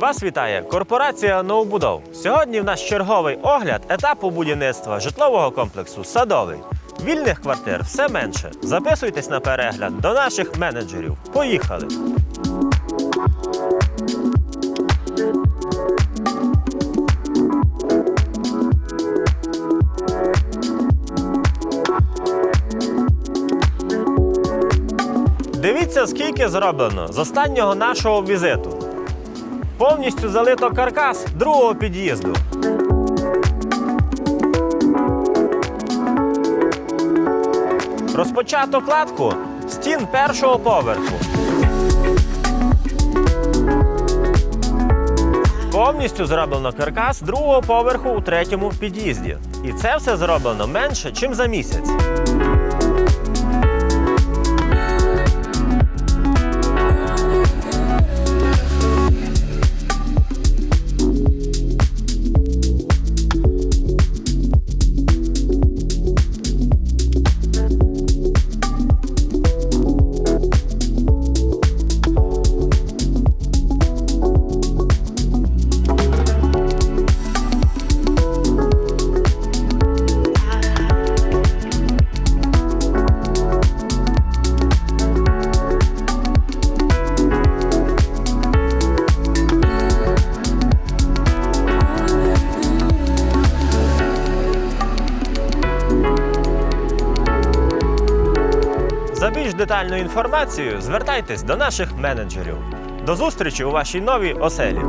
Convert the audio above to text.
Вас вітає корпорація Новобудов. Сьогодні в нас черговий огляд етапу будівництва житлового комплексу Садовий. Вільних квартир все менше. Записуйтесь на перегляд до наших менеджерів. Поїхали! Дивіться, скільки зроблено з останнього нашого візиту. Повністю залито каркас другого під'їзду. Розпочато кладку стін першого поверху. Повністю зроблено каркас другого поверху у третьому під'їзді. І це все зроблено менше, ніж за місяць. Більш детальною інформацією звертайтесь до наших менеджерів. До зустрічі у вашій новій оселі.